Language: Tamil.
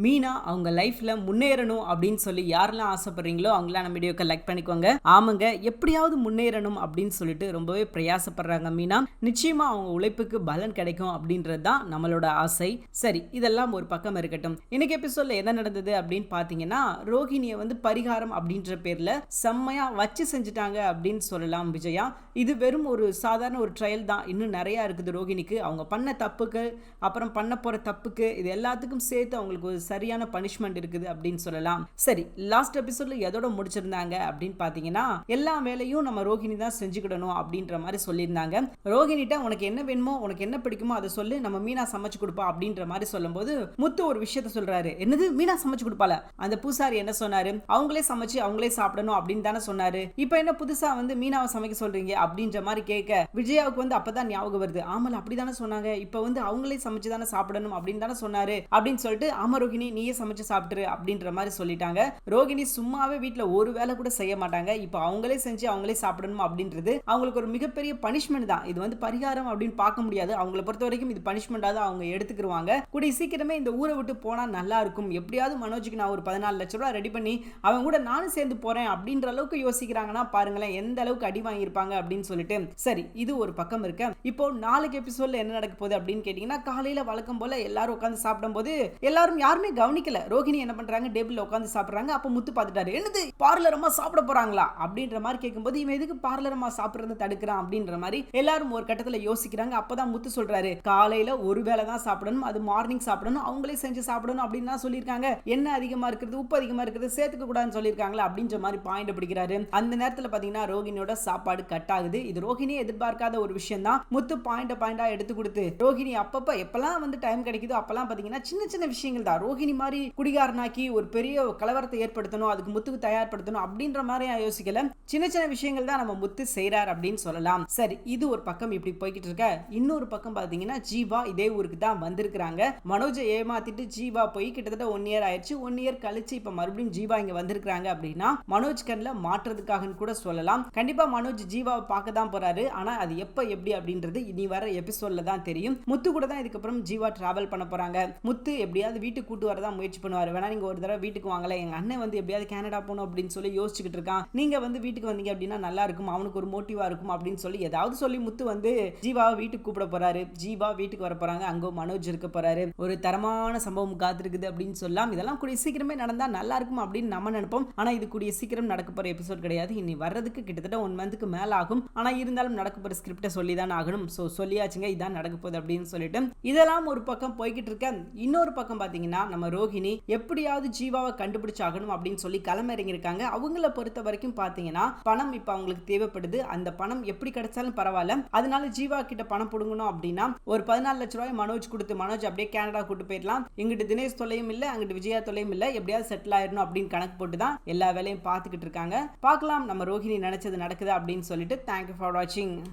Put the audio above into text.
மீனா அவங்க லைஃப்பில் முன்னேறணும் அப்படின்னு சொல்லி யாரெல்லாம் ஆசைப்படுறீங்களோ அவங்களாம் நம்ம வீடியோக்கு லைக் பண்ணிக்கோங்க. ஆமாங்க எப்படியாவது முன்னேறணும் அப்படின்னு சொல்லிட்டு ரொம்பவே பிரயாசப்படுறாங்க மீனா. நிச்சயமாக அவங்க உழைப்புக்கு பலன் கிடைக்கும் அப்படின்றது தான் நம்மளோட ஆசை. சரி இதெல்லாம் ஒரு பக்கம் இருக்கட்டும். இன்னைக்கு எபிசோட்ல என்ன நடந்தது அப்படின்னு பார்த்தீங்கன்னா ரோஹிணியை வந்து பரிகாரம் அப்படின்ற பேரில் செம்மையாக வச்சு செஞ்சுட்டாங்க அப்படின்னு சொல்லலாம் விஜயா. இது வெறும் ஒரு சாதாரண ஒரு ட்ரையல் தான். இன்னும் நிறையா இருக்குது ரோஹிணிக்கு அவங்க பண்ண தப்புக்கு அப்புறம் பண்ண போகிற தப்புக்கு இது எல்லாத்துக்கும் சேர்த்து அவங்களுக்கு ஒரு சரியான பனிஷ்மெண்ட் இருக்குது அப்படின்னு சொல்லலாம். சரி லாஸ்ட் எபிசோட்ல எதோட முடிச்சிருந்தாங்க அப்படின்னு பார்த்தீங்கன்னா எல்லா வேலையும் நம்ம ரோஹிணி தான் செஞ்சுக்கிடணும் அப்படின்ற மாதிரி சொல்லியிருந்தாங்க. ரோஹிணிட்ட உனக்கு என்ன வேணுமோ உனக்கு என்ன பிடிக்குமோ அதை சொல்லு நம்ம மீனா சமைச்சு கொடுப்பா அப்படின்ற மாதிரி சொல்லும்போது முத்து ஒரு விஷயத்த சொல்றாரு. என்னது மீனா சமைச்சு கொடுப்பால அந்த பூசாரி என்ன சொன்னாரு? அவங்களே சமைச்சு அவங்களே சாப்பிடணும் அப்படின்னு தானே சொன்னாரு. இப்போ என்ன புதுசா வந்து மீனாவை சமைக்க சொல்றீங்க? அப்படின்ற மாதிரி கேட்க விஜயாவுக்கு வந்து அப்பதான் ஞாபகம் வருது. ஆமால அப்படிதானே சொன்னாங்க. இப்போ வந்து அவங்களே சமைச்சு தானே சாப்பிடணும் அப்படின்னு தானே சொன்னாரு. அப்படின்னு சொல்லிட்டு ஆமா ரோகிணி நீயே சமைச்சு சாப்பிட்டுரு அப்படின்ற மாதிரி சொல்லிட்டாங்க. ரோகிணி சும்மாவே வீட்டில் ஒரு வேலை கூட செய்ய மாட்டாங்க. இப்போ அவங்களே செஞ்சு அவங்களே சாப்பிடணும் அப்படின்றது அவங்களுக்கு ஒரு மிகப்பெரிய பனிஷ்மெண்ட் தான். இது வந்து பரிகாரம் அப்படின்னு பார்க்க முடியாது. அவங்கள பொறுத்த வரைக்கும் இது பனிஷ்மெண்டாக தான் அவங்க எடுத்துக்கிருவாங்க. கூடிய சீக்கிரமே இந்த ஊரை விட்டு போனால் நல்லா இருக்கும். எப்படியாவது மனோஜுக்கு நான் ஒரு பதினாலு லட்ச ரூபா ரெடி பண்ணி அவங்க கூட நானும் சேர்ந்து போகிறேன் அப்படின்ற அளவுக்கு யோசிக்கிறாங்கன்னா பாருங்களேன் எந்த அளவுக்கு அடி வாங்கியிருப்பாங்க அப்படின்னு சொல்லிட்டு. சரி இது ஒரு பக்கம் இருக்கு. இப்போ நாளைக்கு எபிசோட்ல என்ன நடக்க போகுது அப்படின்னு கேட்டிங்கன்னா காலையில் வழக்கம் போல எல்லாரும் உட்காந்து சாப்பிடும்போது எல்லாரும் யாருமே கவனிக்கல. ரோஹிணி என்ன பண்றாங்க? டேபிள் உட்காந்து சாப்பிடுறாங்க. அப்ப முத்து பார்த்துட்டாரு என்னது? பார்லரமா சாப்பிட போறாங்களா? அப்படின்ற மாதிரி கேட்கும்போது இவன் எதுக்கு பார்லரமா சாப்பிடுறது தடுக்கிறான்? அப்படின்ற மாதிரி எல்லாரும் ஒரு கட்டத்துல யோசிக்கிறாங்க. அப்பதான் முத்து சொல்றாரு காலையில ஒரு வேளை தான் சாப்பிடணும். அது மார்னிங் சாப்பிடணும். அவங்களே செஞ்சு சாப்பிடணும். அப்படின்னு தான் சொல்லியிருக்காங்க. என்ன அதிகமா இருக்கிறது உப்பு அதிகமா இருக்கிறது சேர்த்துக்க கூடாதுன்னு சொல்லியிருக்காங்களா? அப்படின்ற மாதிரி பாயிண்ட் பிடிக்கிறாரு. அந்த நேரத்துல பாத்தீங்கன்னா ரோஹிணியோட சாப்பாடு கட் ஆகுது. இது ரோஹிணி எதிர்பார்க்காத ஒரு விஷயம் தான். முத்து பாயிண்ட் பாயிண்டா எடுத்து கொடுத்து ரோஹிணி அப்பப்ப எப்பெல்லாம் வந்து டைம் கிடைக்குதோ அப்பெல்லாம் பாத்தீங்கன்னா சின்ன சின்ன விஷயங்கள் தான். ரோஹிணி மாதிரி குடிகாரனாக்கி ஒரு பெரிய கலவரத்தை ஏற்படுத்தணும் அதுக்கு முத்துக்கு தயார்படுத்தணும் அப்படின்ற மாதிரி யோசிக்கல. சின்ன சின்ன விஷயங்கள் தான் நம்ம முத்து செய்கிறார் அப்படின்னு சொல்லலாம். சரி இது ஒரு பக்கம் இப்படி போய்கிட்டு இருக்க. இன்னொரு பக்கம் பார்த்தீங்கன்னா ஜீவா இதே ஊருக்கு தான் வந்திருக்கிறாங்க. மனோஜை ஏமாத்திட்டு ஜீவா போய் கிட்டத்தட்ட ஒன் இயர் ஆயிடுச்சு. ஒன் இயர் கழிச்சு இப்போ மறுபடியும் ஜீவா இங்கே வந்திருக்கிறாங்க அப்படின்னா மனோஜ் கண்ணில் மாற்றுறதுக்காக கூட சொல்லலாம். கண்டிப்பாக மனோஜ் ஜீவாவை பார்க்க தான் போகிறாரு ஆனால் அது எப்போ எப்படி அப்படின்றது இனி வர எபிசோடில் தான் தெரியும். முத்து கூட தான் இதுக்கப்புறம் ஜீவா டிராவல் பண்ண போகிறாங்க முத்து எப்படியாவது வீட்டுக்கு கூட்டு வரதான் முயற்சி பண்ணுவார். வேணா நீங்க ஒரு தடவை வீட்டுக்கு வாங்கல எங்க அண்ணன் வந்து எப்படியாவது கனடா போகணும் அப்படின்னு சொல்லி யோசிச்சுக்கிட்டு இருக்கான். நீங்க வந்து வீட்டுக்கு வந்தீங்க அப்படின்னா நல்லா இருக்கும் அவனுக்கு ஒரு மோட்டிவா இருக்கும் அப்படின்னு சொல்லி ஏதாவது சொல்லி முத்து வந்து ஜீவாவை வீட்டுக்கு கூப்பிட போறாரு. ஜீவா வீட்டுக்கு வர போறாங்க அங்க மனோஜ் இருக்க போறாரு. ஒரு தரமான சம்பவம் காத்திருக்குது அப்படின்னு சொல்லலாம் இதெல்லாம் கூடிய சீக்கிரமே நடந்தா நல்லா இருக்கும் அப்படின்னு நம்ம நினைப்போம். ஆனா இது கூடிய சீக்கிரம் நடக்க போற எபிசோட் கிடையாது. இனி வர்றதுக்கு கிட்டத்தட்ட ஒன் மந்த்துக்கு மேல ஆகும். ஆனா இருந்தாலும் நடக்க போற ஸ்கிரிப்டை சொல்லி தான் ஆகணும். ஸோ சொல்லியாச்சுங்க இதான் நடக்க போகுது அப்படின்னு சொல்லிட்டு. இதெல்லாம் ஒரு பக்கம் போய்கிட்டு இருக்கேன் இன்னொரு பக்கம் பாத்தீங்கன்னா நம்ம ரோஹிணி எப்படியாவது ஜீவாவை கண்டுபிடிச்சாகணும் அப்படின்னு சொல்லி களமிறங்கியிருக்காங்க. அவங்கள பொறுத்த வரைக்கும் பார்த்தீங்கன்னா பணம் இப்போ அவங்களுக்கு தேவைப்படுது. அந்த பணம் எப்படி கிடைச்சாலும் பரவாயில்ல. அதனால ஜீவா கிட்ட பணம் பிடுங்கணும் அப்படின்னா ஒரு பதினாலு லட்ச ரூபாய் மனோஜ் கொடுத்து மனோஜ் அப்படியே கனடா கூட்டு போயிடலாம். இங்கிட்டு தினேஷ் தொலையும் இல்லை அங்கிட்டு விஜயா தொலையும் இல்லை எப்படியாவது செட்டில் ஆயிடணும் அப்படின்னு கணக்கு போட்டு தான் எல்லா வேலையும் பார்த்துக்கிட்டு இருக்காங்க. பார்க்கலாம் நம்ம ரோஹிணி நினைச்சது நடக்குது அப்படின்னு சொல்லிட்டு. தேங்க்யூ ஃபார் வாட்சிங்